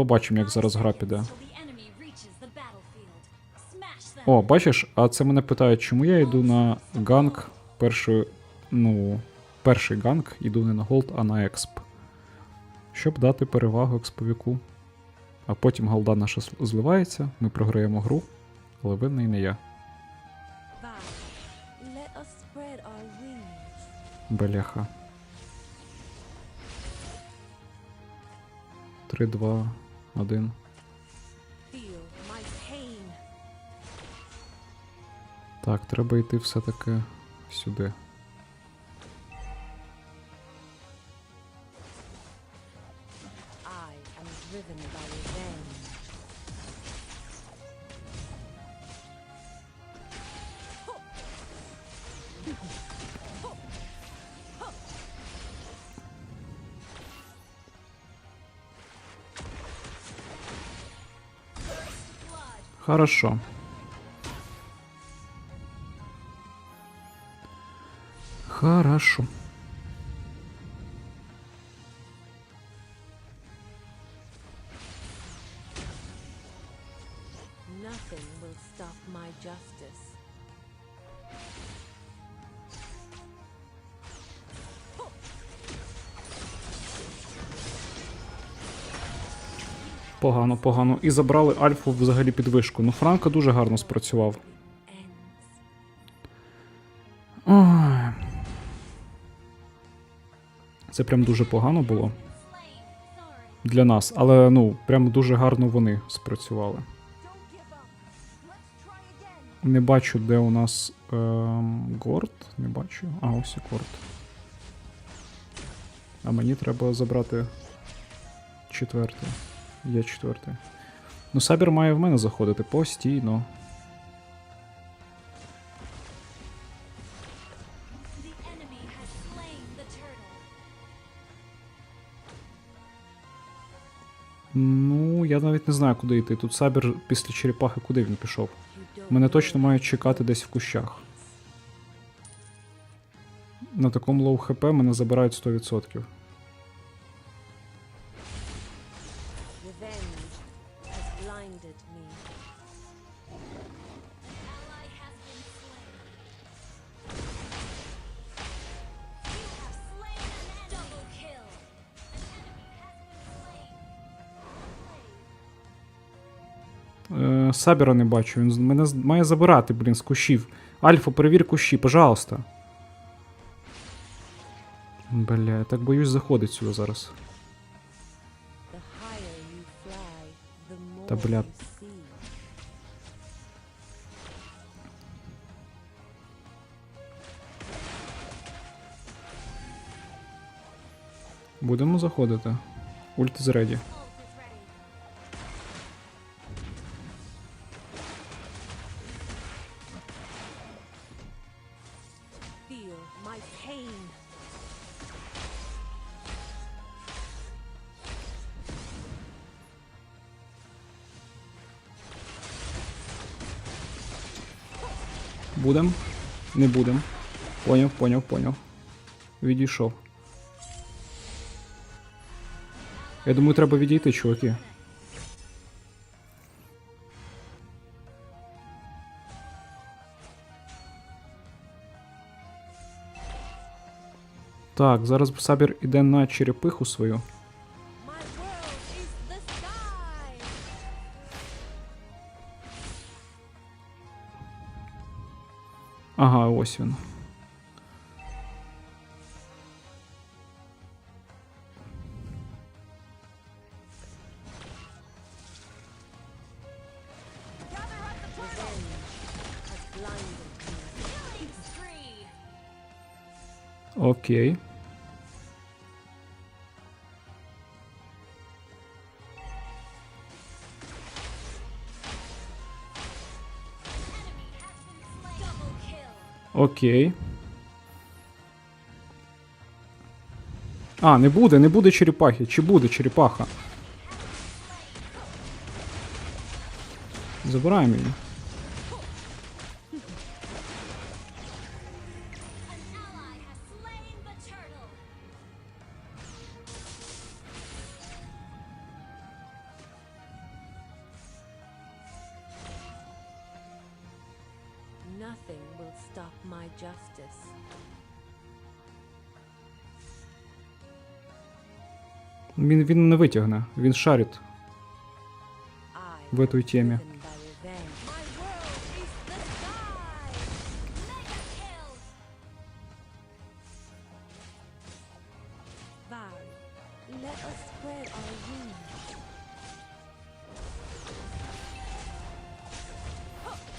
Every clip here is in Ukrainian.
Побачимо, як зараз гра піде. О, бачиш, а це мене питають, чому я йду на ганг перший, ну, перший ганг, йду не на голд, а на Експ. Щоб дати перевагу експовіку. А потім голда наша зливається, ми програємо гру, але винний не я. Бляха. 3-2. Один. Так, треба йти все-таки сюди. Хорошо. Хорошо. Погано, погано. І забрали Альфу взагалі під вишку. Ну, Франко дуже гарно спрацював. Ой. Це прям дуже погано було для нас, але ну, прям дуже гарно вони спрацювали. Не бачу, де у нас ем, Горд. Не бачу. А, ось і Горд. А мені треба забрати четвертий. Я четвертий. Ну, Сабір має в мене заходити постійно. Ну, я навіть не знаю, куди йти. Тут Сабір після черепахи куди він пішов? Мене точно мають чекати десь в кущах. На такому лоу хп мене забирають 100%. Сабіра не бачу, він мене має забирати, блін, з кущів. Альфа, перевір кущі, пожалуйста. Бля, я так боюсь заходить сюди зараз. Та бля. Будемо заходити. Ульт зреді. Будем? Не будем. Поняв, поняв, поняв. Відійшов. Я думаю, треба відійти, чуваки. Так, зараз Сабір іде на черепиху свою. Ось. Окей. Okay. Окей. А, не буде, не буде черепахи. Чи буде черепаха? Забираємо її. Він, він не витягне, він шарить. I В этой am теме.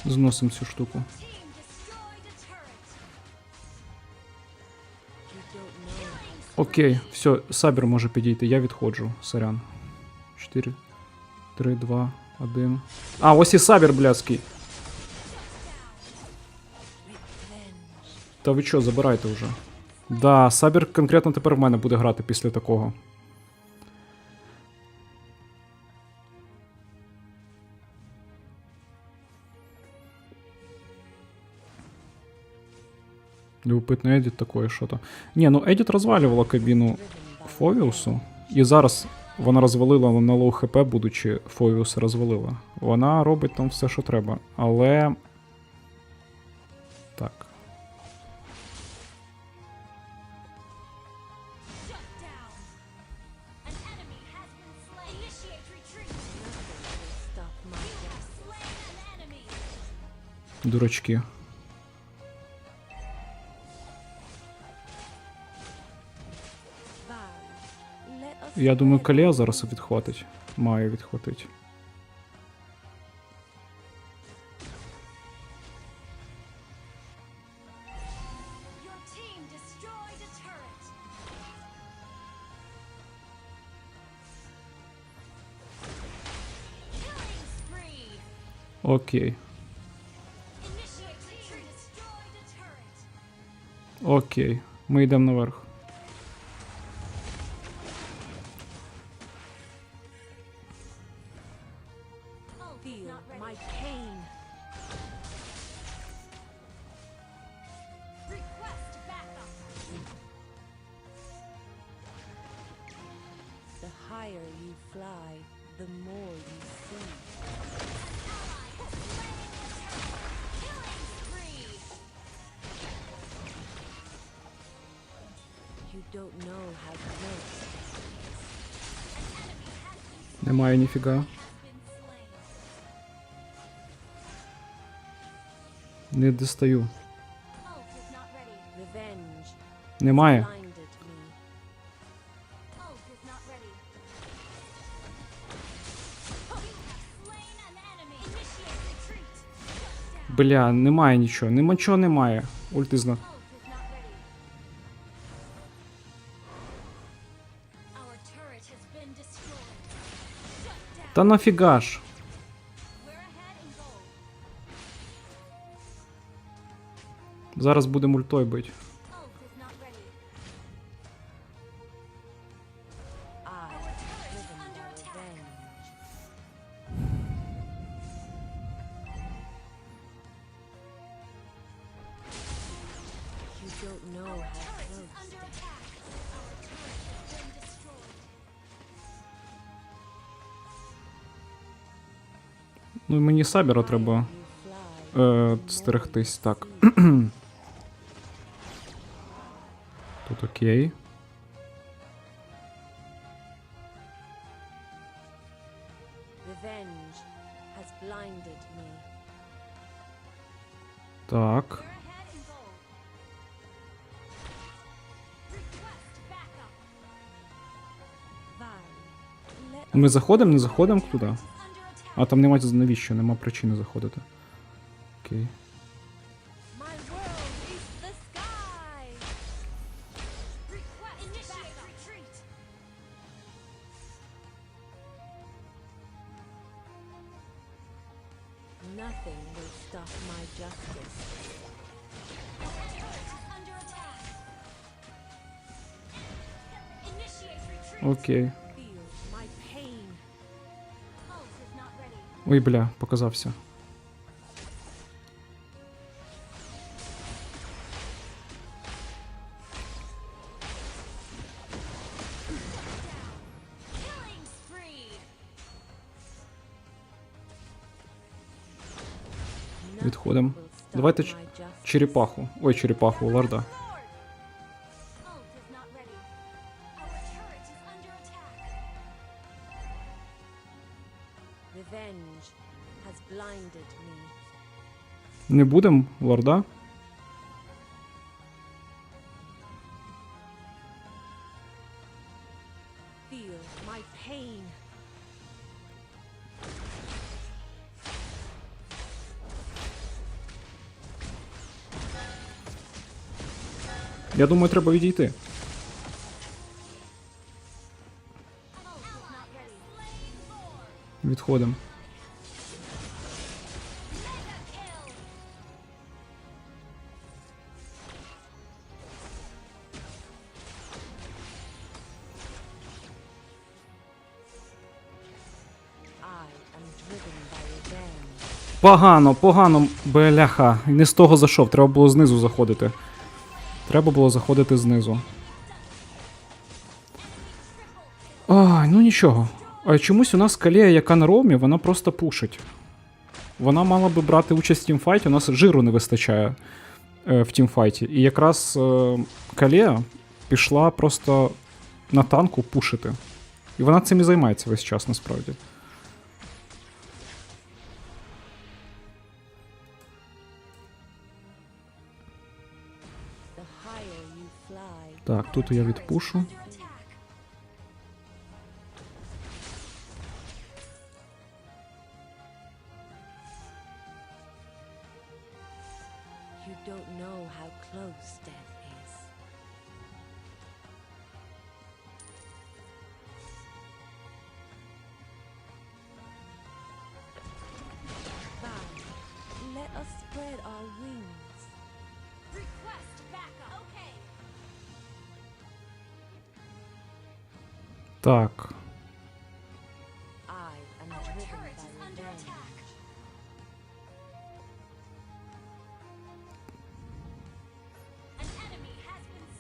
driven by Окей, все, Сабір може підійти, я відходжу, сорян. 4, 3, 2, 1. А, ось і Сабір, блядський. Та ви що, забирайте вже. Да, Сабір конкретно тепер в мене буде грати після такого. Любопитний едіт такої, що то. Ні, ну едіт розвалювала кабіну Фовіусу. І зараз вона розвалила на лоу хп, будучи Фовіус розвалила. Вона робить там все, що треба. Але. Так. Shut Я думаю, Калія зараз відхватить. Має spree. Окей. Окей. Ми йдемо наверх. Initiate retreat. Shut down. Бля, немає нічого. Нема чого немає. Ульти Та нафіга ж. Зараз буде ультой бить. Ну мені Сабіра треба е, стерегтись. Так. Тут окей. Так. Ми заходимо, не заходимо туди. А там немає навіщо, нема причини заходити. Окей. My Ой, бля, показався. Відходимо. Давайте черепаху. Ой, черепаху, ларда. Не будем, лорда? Я думаю, треба відійти. Відходимо. Погано, погано, бляха. Не з того зайшов, треба було знизу заходити. Треба було заходити знизу. Ай, ну нічого. А чомусь у нас калія, яка на ромі, вона просто пушить. Вона мала би брати участь в тімфайті, у нас жиру не вистачає е, в тімфайті. І якраз е, калія пішла просто на танку пушити. І вона цим і займається весь час насправді. Так, тут я відпушу.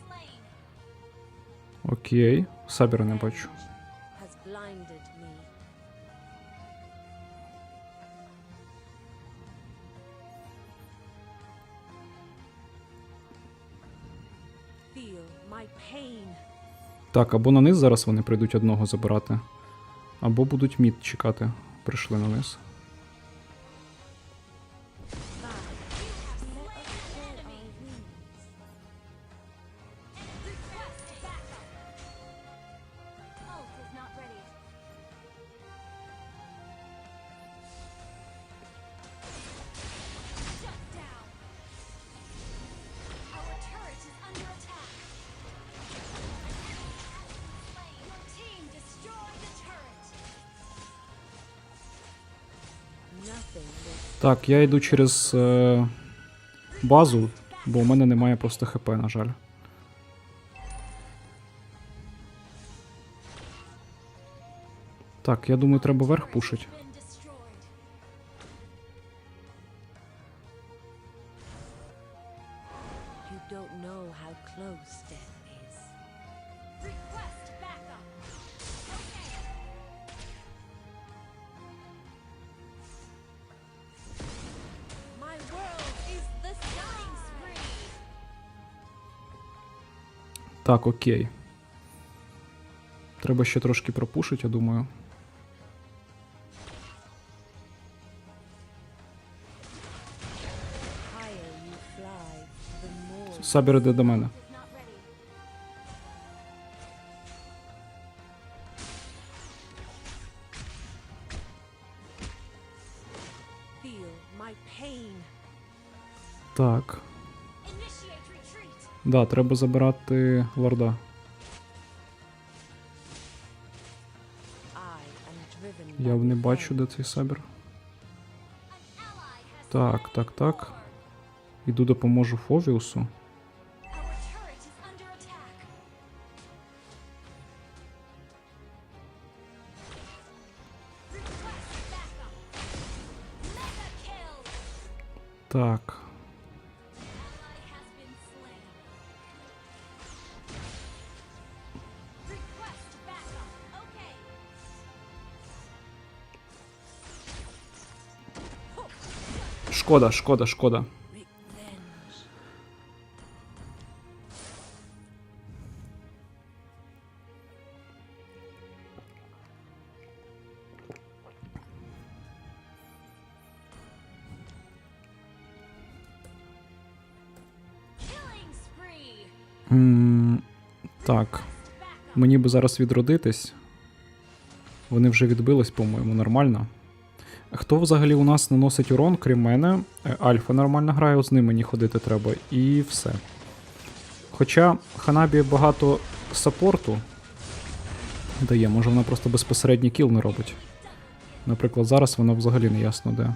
Slain. Окей. сабера не бачу. Так, або на низ зараз вони прийдуть одного забирати, або будуть мід чекати. Прийшли на низ. Так, я йду через е, базу, бо у мене немає просто ХП, на жаль. Так, я думаю, треба верх пушить. Так, окей. Треба ще трошки пропушити, я думаю. Сабір іде до мене. Так. Да, треба забирати лорда. Я не бачу, де цей сабір. Так, так, так. Іду допоможу Фовіусу. Our Шкода, шкода, шкода. Mm, так. Мені би зараз відродитись. Вони вже відбились, по-моєму, нормально. Хто взагалі у нас наносить урон, крім мене? Е, Альфа нормально грає, от з ним мені ходити треба, і все. Хоча Ханабі багато саппорту дає, може вона просто безпосередній кіл не робить. Наприклад, зараз воно взагалі не ясно де.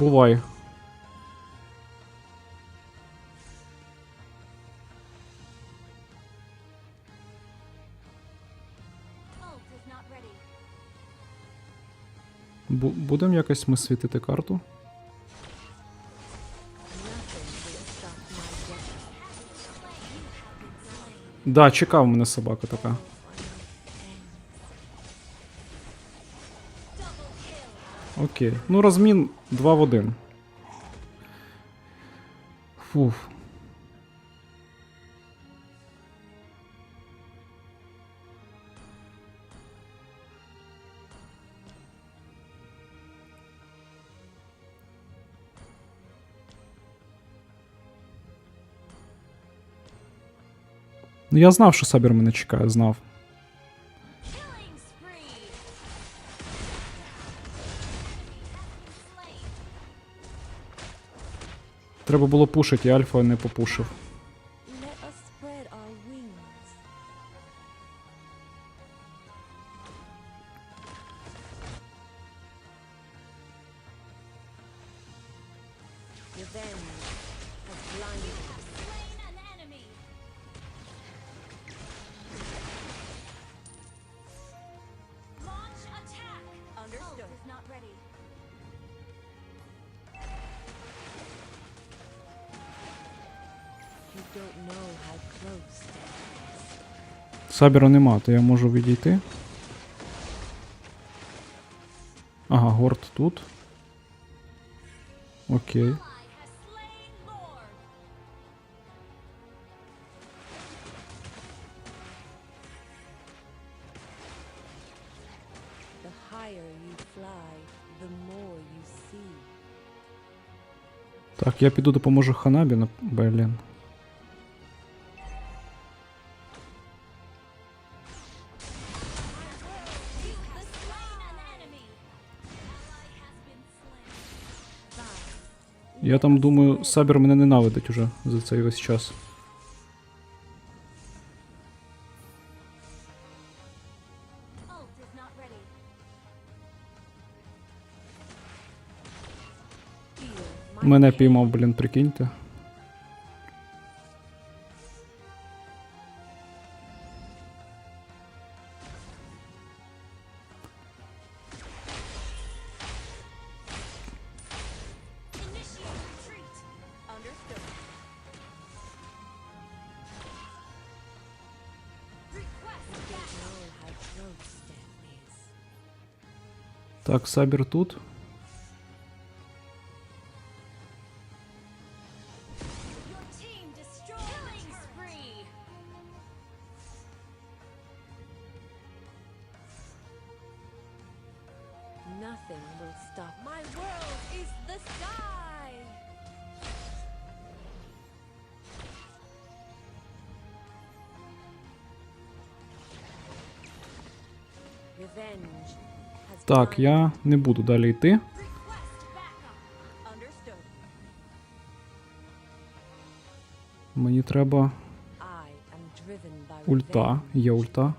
Бувай. Бу- Будемо якось ми світити карту. Да, чекав мене собака така. Окей. Ну, розмін 2 в 1. Фуф. Ну, я знав, що Сабір мене чекає, знав. Треба було пушити, Альфа не попушив. Сабіра нема, то я можу відійти. Ага, горд тут. Окей. Так, я піду допоможу Ханабі на Блін. Я там думаю, Сабір мене ненавидить уже за цей весь час. Мене піймав, блін, прикиньте. Так, Сабер тут. Revenge. Так, я не буду далі йти. Мені треба ульта. Є ульта.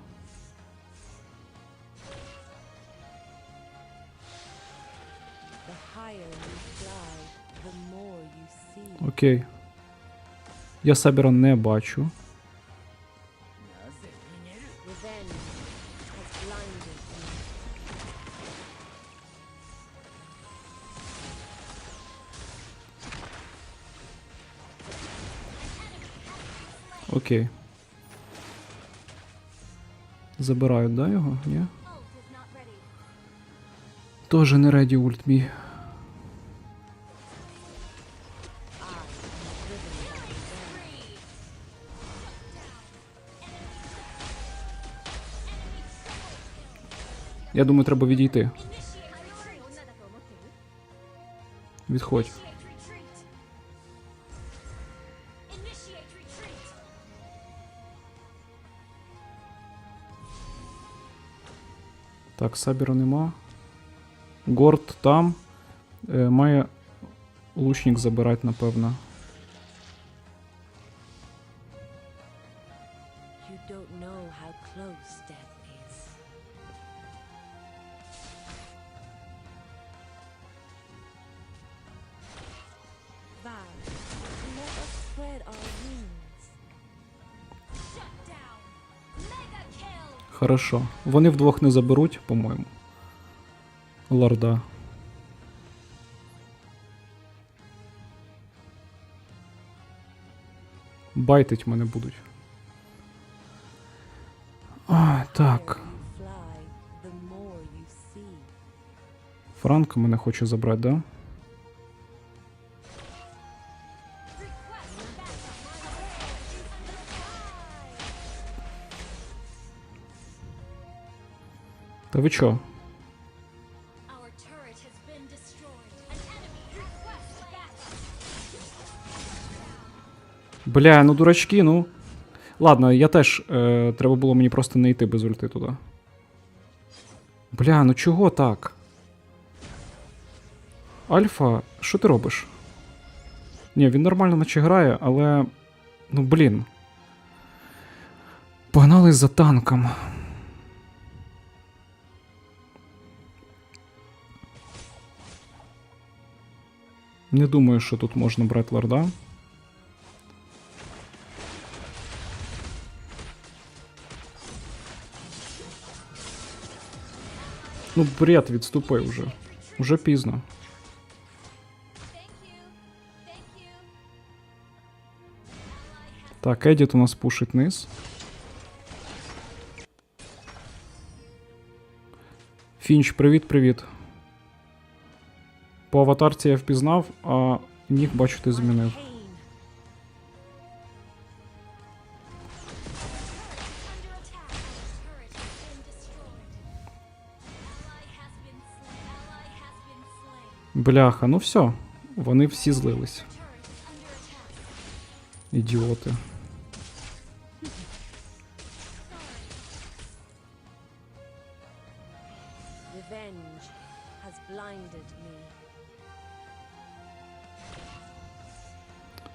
Окей. Я Сабіра не бачу. Окей. Забирають, да, його? Ні? Тоже не реді ульт мій. Я думаю, треба відійти. Відходь. Так, Сабіра нема. Горд там. Е, має лучник забирати, напевно. You don't know how close death Хорошо. Вони вдвох не заберуть, по-моєму. Лорда. Байтить мене будуть. А, так. Франк мене хоче забрати, да? Та ви чо? Бля, ну дурачки, ну. Ладно, я теж. Е, треба було мені просто не йти без ульти туди. Бля, ну чого так? Альфа, що ти робиш? Ні, він нормально наче грає, але. Ну блін. Погнали за танком. Не думаю, що тут можна брати лорда. Ну, бред, відступи вже. Уже пізно. Так, Едіт у нас пушить низ. Фінч, привіт-привіт. По аватарці я впізнав, а нік, бачу, ти змінив. Pain. Under attack. Turret has been destroyed. Ally has been slain. Ally has been slain. Бляха, ну все. Вони всі злились. Turret is under attack. Ідіоти.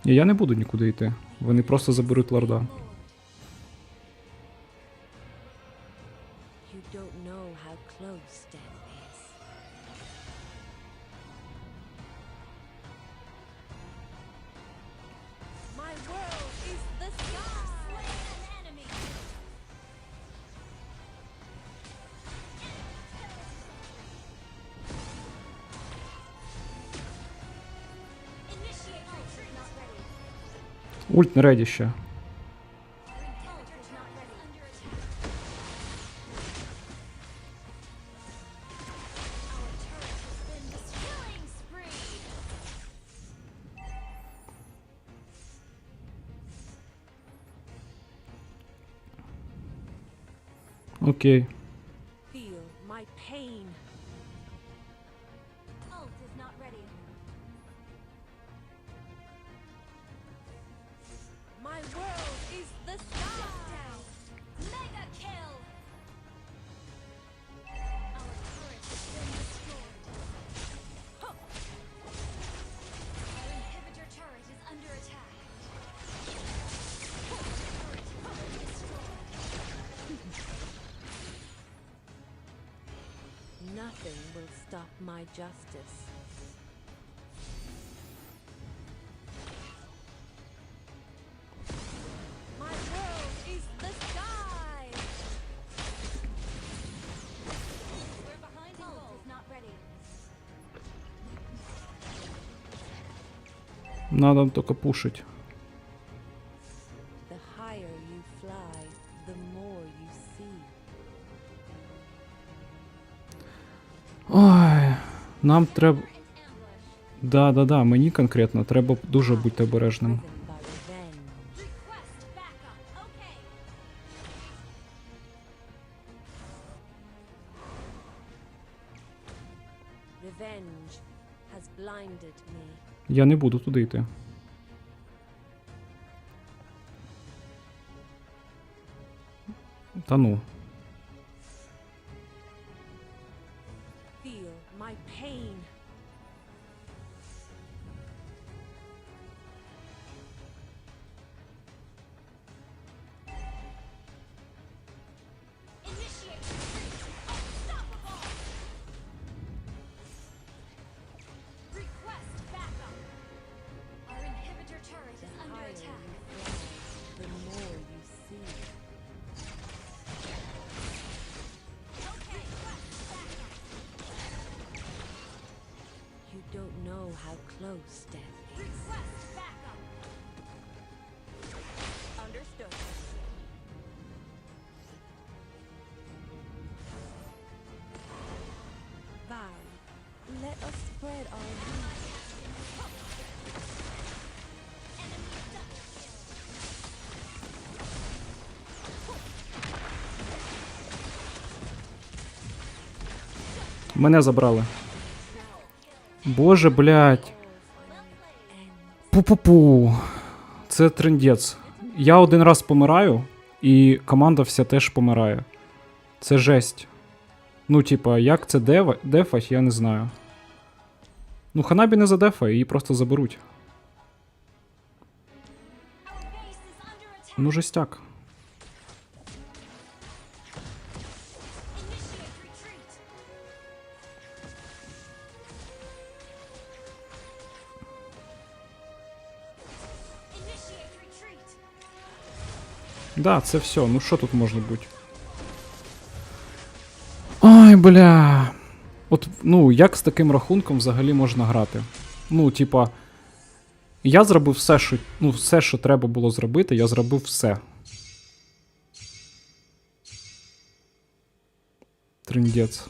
Ні, я не буду нікуди йти. Вони просто заберуть лорда. You don't know how close. Ульт на рейде еще. Окей. Nothing will stop my justice. My world is the sky. We're behind Ult is not ready. Надо тільки пушить. Ой, нам треба. We're in ambush. Да, да, да, мені конкретно треба дуже бути обережним. Я не буду туди йти. Та ну. Мене забрали. Боже, блядь. Пу-пу-пу. Це трендець. Я один раз помираю, і команда вся теж помирає. Це жесть. Ну, типа, як це дева, дефать, я не знаю. Ну, Ханабі не задефає, її просто заберуть. Ну, жестяк. Да, це все. Ну що тут може бути? Ой, бля. От, ну, як з таким рахунком взагалі можна грати? Ну, типа. Я зробив все, що, ну, все, що треба було зробити, я зробив все. Трындець.